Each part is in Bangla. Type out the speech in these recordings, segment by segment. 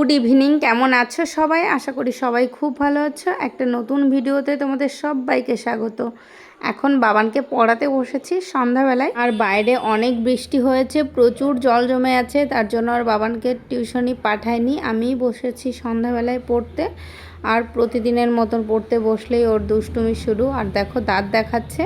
গুড ইভিনিং, কেমন আছো সবাই? আশা করি সবাই খুব ভালো আছো। একটা নতুন ভিডিওতে তোমাদের সবাইকে স্বাগত। এখন বাবানকে পড়াতে বসেছি সন্ধ্যাবেলায়। আর বাইরে অনেক বৃষ্টি হয়েছে, প্রচুর জল জমে আছে, তার জন্য আর বাবানকে টিউশনি পাঠায়নি আমিই বসেছি সন্ধ্যাবেলায় পড়তে। আর প্রতিদিনের মতন পড়তে বসলেই ওর দুষ্টুমি শুরু। আর দেখো, দাঁত দেখাচ্ছে।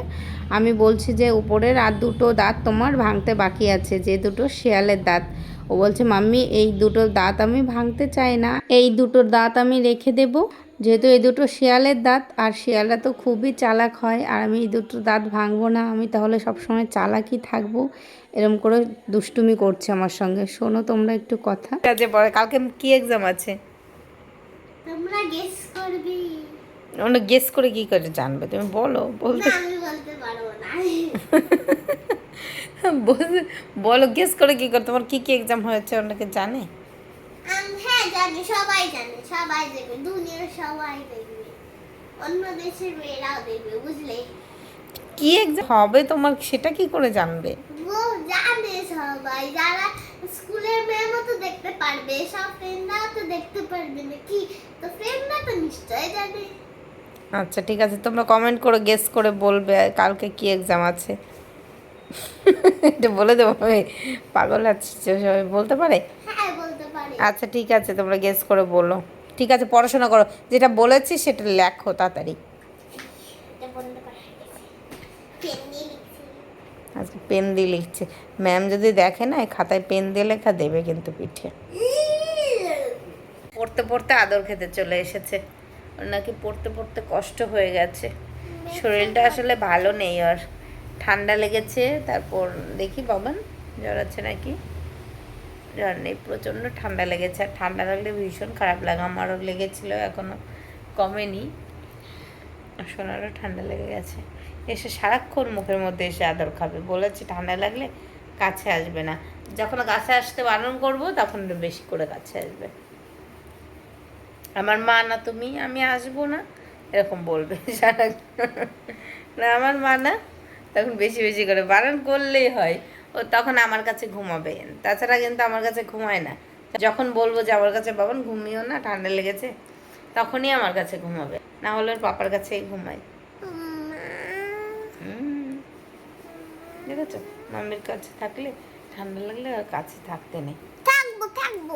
আমি বলছি যে, উপরের আর দুটো দাঁত তোমার ভাঙতে বাকি আছে, যে দুটো শেয়ালের দাঁত। ও বলছে মাম্মি এই দুটো দাঁত আমি ভাঙতে চাই না। এই দুটো দাঁত আমি রেখে দেব। যেহেতু এই দুটো শিয়ালের দাঁত আর শিয়ালরা তো খুবই চালাক হয় আর আমি এই দুটো দাঁত ভাঙবো না। আমি তাহলে সবসময় চালাকই থাকব। এরম করে দুষ্টুমি করছে আমার সঙ্গে। শোনো তোমরা একটু কথা। আছে পরে কালকে কি এক্সাম আছে? তোমরা গেস করবি। ওটা গেস করে কি করে জানবে? তুমি বলো বলতে আমি বলতে পারব না। বল- গেস করে কি করে তোমার কি কি এক্সাম হয়েছে? ওনাকে জানে? হ্যাঁ জানি সবাই জানে সবাই দেখবে দুনিয়ার সবাই দেখবে। অন্য দেশের মেয়েরাও দেখবে বুঝলে? কি এক্সাম হবে তোমার সেটা কি করে জানবে? ও জানে সবাই যারা স্কুলের মতো দেখতে পারবে সব ফ্রেন্ডরাও তো দেখতে পারবে না কি? তো ফ্রেন্ডরা তো নিশ্চয় জানে। আচ্ছা ঠিক আছে তোমরা কমেন্ট করে গেস করে বলবে কালকে কি এক্সাম আছে। এটা বলে দেবো আমি পাগল আছি সবাই বলতে পারে? হ্যাঁ বলতে পারে। আচ্ছা ঠিক আছে তোমরা গেস করে বলো। ঠিক আছে পড়াশোনা করো। যেটা বলেছি সেটা লেখো তাড়াতাড়ি। আজকে পেন দিয়ে লিখছে। ম্যাম যদি দেখে না খাতায় পেন দিয়ে লেখা দেবে কিন্তু পিঠে। পড়তে পড়তে আদর খেতে চলে এসেছে। ওর নাকি পড়তে পড়তে কষ্ট হয়ে গেছে। শরীরটা আসলে ভালো নেই আর ঠান্ডা লেগেছে, তারপর দেখি বাবান জ্বর আছে নাকি। জ্বর নেই, প্রচণ্ড ঠান্ডা লেগেছে, আর ঠান্ডা লাগলে ভীষণ খারাপ লাগে, আমারও লেগেছিল এখনও কমেনি। সোনারও ঠান্ডা লেগে গেছে। এসে সারাক্ষণ মুখের মধ্যে এসে আদর খাবে, বলেছি ঠান্ডা লাগলে কাছে আসবে না। যখন কাছে আসতে বারণ করব, তখন বেশি করে কাছে আসবে। আমার মা, না তুমি, আমি আসব না। এরকম বলবে সারা না, আমার মা না তখন বেশি বেশি করে বারণ করলেই হয়। ও তখন আমার কাছে ঘুমাবে। তাছাড়া কিন্তু আমার কাছে ঘুমায় না। যখন বলব যে আমার কাছে বাবান ঘুমিও না ঠান্ডা লেগেছে? তখনই আমার কাছে ঘুমাবে। না হলে ওর পাপার কাছেই ঘুমায়। দেখেছ? মামির কাছে থাকলে ঠান্ডা লাগলে আর কাছে থাকতে নেই। থাকব থাকব।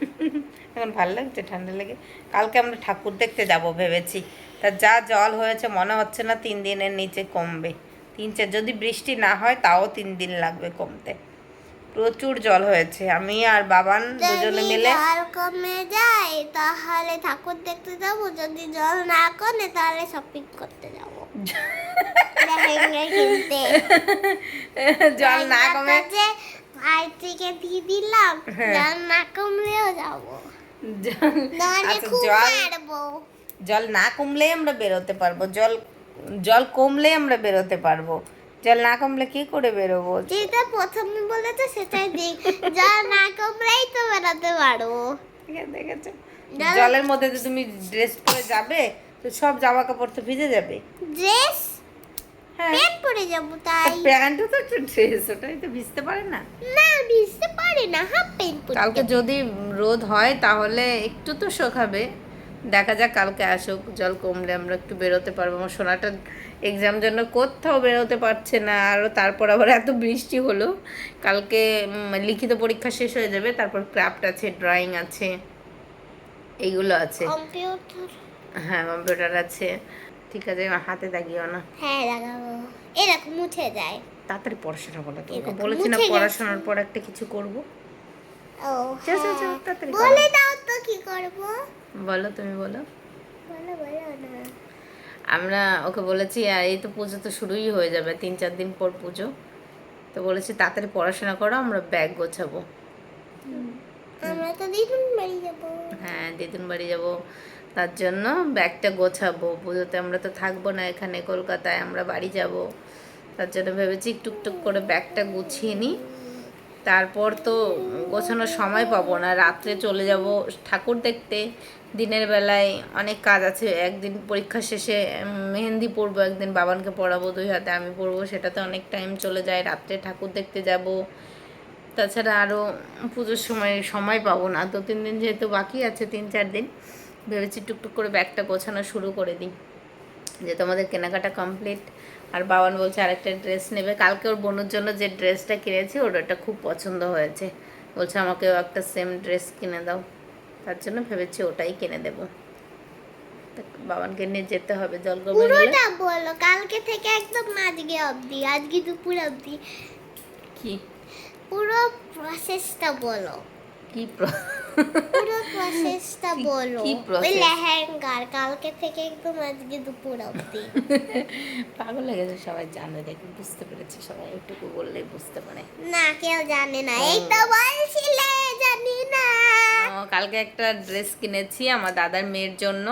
এখন ভালো লাগছে ঠান্ডা লেগে। কালকে আমরা ঠাকুর দেখতে যাব ভেবেছি। তা যা জল হয়েছে মনে হচ্ছে না তিন দিনের নিচে কমবে। তিন চার যদি বৃষ্টি না হয় তাও তিন দিন লাগবে কমতে। প্রচুর জল হয়েছে। আমি আর বাবান দুজনে মিলে জল কমে যায় তাহলে ঠাকুর দেখতে যাব। যদি জল না কমে তাহলে শপিং করতে যাব। জল না কমে যে ভাইটিকে দিয়ে দিলাম। হ্যাঁ। জল না কমলেও যাব। জল আচ্ছা, খুব মারবো জল না কমলে আমরা বেরোতে পারব জল জল কমলে আমরা বেরোতে পারব। জল না কমলে কি করে বেরোবো? যেটা প্রথমে বলেছে সেটাই দিক জল না কমলেই তো বেড়াতে পারব। দেখেছ জলের মধ্যে তো তুমি ড্রেস পরে যাবে তো সব জামা কাপড় তো ভিজে যাবে। ড্রেস হ্যাঁ। প্যান্ট পরে যাব তাই। প্যান্টও তো একটা ড্রেস ওটাই তো ভিজতে পারে না। না ভিজতে পারে না হাফ প্যান্ট পরে কালকে যদি রোদ হয় তাহলে একটু তো শোকাবে। দেখা যাক কালকে আসুক জল কমলে আমরা একটু বেরোতে পারব। আমার সোনাটা এক্সাম জন্য কোথাও বেরোতে পারছে না আরও তারপর আবার এত বৃষ্টি হলো। কালকে লিখিত পরীক্ষা শেষ হয়ে যাবে তারপর ক্রাফট আছে ড্রয়িং আছে এইগুলো আছে। হ্যাঁ কম্পিউটার আছে। ঠিক আছে হাতে দাগিও না। হ্যাঁ লাগাবো এরকম মুছে যায়। তাড়াতাড়ি পড়াশোনা বলো তোমাকে এরকম বলেছি না পড়াশোনার পর একটা কিছু করব। ও হ্যাঁ। তাড়াতাড়ি বলে দাও তো কি করব? বলো তুমি বলো। বলো বলো না। আমরা ওকে বলেছি আর এই তো পুজো তো শুরুই হয়ে যাবে তিন চার দিন পর পুজো। তো বলেছি তাড়াতাড়ি পড়াশোনা করো আমরা ব্যাগ গোছাবো। আমরা তো দিদুন বাড়ি যাব। হ্যাঁ দিদুন বাড়ি যাব। তার জন্য ব্যাগটা গোছাবো। পুজোতে আমরা তো থাকব না এখানে কলকাতায় আমরা বাড়ি যাব। তার জন্য ভেবেছি টুকটুক করে ব্যাগটা গুছিয়ে নিই। তারপর তো গোছানোর সময় পাবো না। রাত্রে চলে যাব ঠাকুর দেখতে। দিনের বেলায় অনেক কাজ আছে। একদিন পরীক্ষা শেষে মেহেন্দি পরবো, একদিন বাবানকে পড়াবো, দুই হাতে আমি পড়ব সেটাতে অনেক টাইম চলে যায়। রাত্রে ঠাকুর দেখতে যাব। তাছাড়া আরও পুজোর সময় সময় পাবো না। দু, তিন দিন যেহেতু বাকি আছে, তিন, চার দিন, ভেবেছি টুকটুক করে ব্যাগটা গোছানো শুরু করে দিই। যে তোমাদের কেনাকাটা কমপ্লিট আর বাবান বলছে আরেকটা ড্রেস নেবে। কালকে ওর বোনের জন্য যে ড্রেসটা কিনেছি ওর ওটা খুব পছন্দ হয়েছে। বলছে আমাকেও একটা সেম ড্রেস কিনে দাও। তার জন্য ভেবেছি ওটাই কিনে দেবো। বাবানকে নিয়ে যেতে হবে জলগোবর পুরোটা বলো কালকে থেকে একদম আজকে অবধি আজকে দুপুর অবধি। কি? পুরো প্রসেসটা বলো। কি প্র- পুরো প্রসেসটা বলো। কি লেহেঙ্গার কালকে থেকে একদম আজকে দুপুর অবধি। পাগল হয়ে গেছে সবাই জানে দেখে বুঝতে পেরেছে সবাই একটুকু বললেই বুঝতে পারে। না কেউ জানে না। এই তো বলছিলে জানি না। কালকে একটা ড্রেস কিনেছি আমার দাদার মেয়ের জন্য।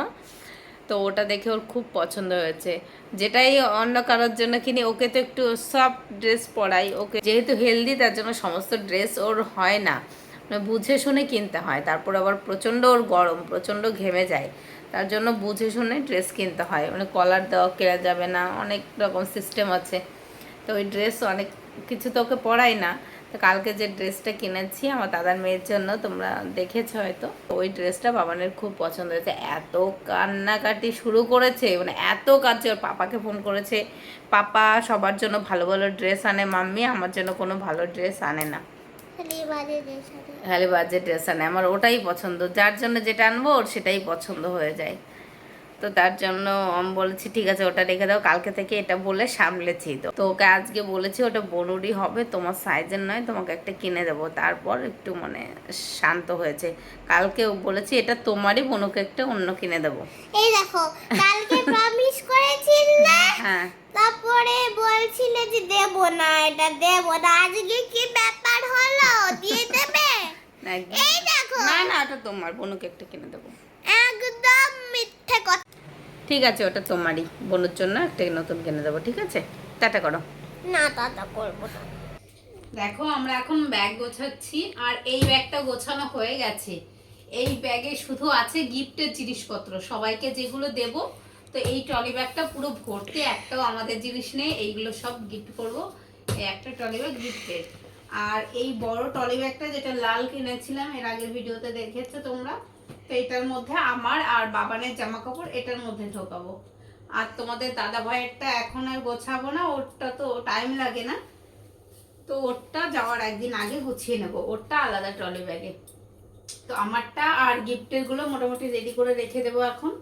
তো ওটা দেখে ওর খুব পছন্দ হয়েছে। যেটাই অন্য কারোর জন্য কিনি ওকে তো একটু সব ড্রেস পরাই। ওকে যেহেতু হেলদি তার জন্য সমস্ত ড্রেস ওর হয় না। বুঝে শুনে কিনতে হয়। তারপর আবার প্রচণ্ড ওর গরম, প্রচণ্ড ঘেমে যায়। তার জন্য বুঝে শুনে ড্রেস কিনতে হয়। মানে কলার দেওয়া কেনা যাবে না, অনেক রকম সিস্টেম আছে। তো ওই ড্রেস অনেক কিছু তো ওকে পরাই না। তো কালকে যে ড্রেসটা কিনেছি আমার দাদার মেয়ের জন্য, তোমরা দেখেছ হয়তো। ওই ড্রেসটা বাবানের খুব পছন্দ হয়েছে। এত কান্নাকাটি শুরু করেছে। মানে এত কাছে ওর পাপাকে ফোন করেছে, পাপা সবার জন্য ভালো ভালো ড্রেস আনে মাম্মি, আমার জন্য কোনো ভালো ড্রেস আনে না। খালি বাজে ড্রেস আনে। আমার ওটাই পছন্দ। যার জন্য যেটা আনব ওর সেটাই পছন্দ হয়ে যায়। তো তার জন্য আমি বলেছি ঠিক আছে ওটা রেখে দাও। কালকে থেকে এটা বলে সামলেছি তো। তো ওকে আজকে বলেছি ওটা বনুরই হবে। তোমার সাইজের নয় তোমাকে একটা কিনে দেবো। তারপর একটু মানে শান্ত হয়েছে। কালকে ও বলেছি এটা তোমারই বনুকে একটা অন্য কিনে দেবো। এই দেখো কালকে প্রমিস করেছিল। না হ্যাঁ। তারপরে বলছিলে যে দেব না এটা দেব না। আজকে কি ব্যাপার? হলো দিয়ে দেবে? এই দেখো। না না ওটা তোমার বনুকে একটা কিনে দেবো। একদম মিথ্যে কথা ঠিক আছে ওটা তোমারই। বনুর জন্য একটা নতুন কিনে দেবো ঠিক আছে? টাটা করো। না দাদা করব না। দেখো আমরা এখন ব্যাগ গোছাচ্ছি আর এই ব্যাগটা গোছানো হয়ে গেছে। এই ব্যাগে শুধু আছে গিফটের জিনিসপত্র। সবাইকে যেগুলো দেব তো এই ট্রলি ব্যাগটা পুরো ভর্তি। একটাও আমাদের জিনিস নেই এইগুলো সব গিফট করব। এই একটা ট্রলি ব্যাগ গিফটের আর এই বড় ট্রলি ব্যাগটা যেটা লাল কিনেছিলাম এর আগের ভিডিওতে দেখেছ তোমরা তো এটার মধ্যে আমার আর বাবানের জামা কাপড় এটার মধ্যে ঢোকাবো। আর তোমাদের দাদা ভাইয়েরটা এখন আর গোছাবো না ওরটা তো টাইম লাগে না। তো ওরটা যাওয়ার একদিন আগে গুছিয়ে নেব ওরটা আলাদা ট্রলি ব্যাগে। তো আমারটা আর গিফটেরগুলো মোটামুটি রেডি করে রেখে দেবো এখন।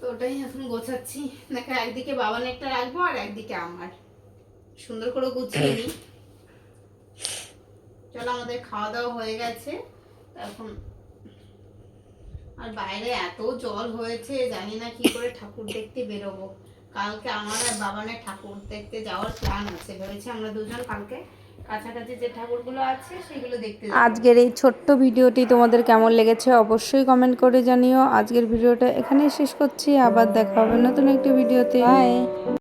তো ওটাই এখন গোছাচ্ছি দেখো একদিকে বাবানেরটা রাখব আর একদিকে আমার। সুন্দর করে গুছিয়ে নিই। চলো আমাদের খাওয়া দাওয়া হয়ে গেছে। এখন আর বাইরে এত জল হয়েছে জানি না কি করে ঠাকুর দেখতে বেরোবো। কালকে আমার আর বাবানের ঠাকুর দেখতে যাওয়ার প্ল্যান আছে। ভেবেছি আমরা দুজন কালকে কাছাকাছি যে ঠাকুরগুলো আছে সেগুলো দেখতে আজকের এই ছোট্ট ভিডিওটি তোমাদের কেমন লেগেছে অবশ্যই কমেন্ট করে জানিও। আজকের ভিডিওটা এখানেই শেষ করছি। আবার দেখা হবে নতুন একটি ভিডিওতে। বাই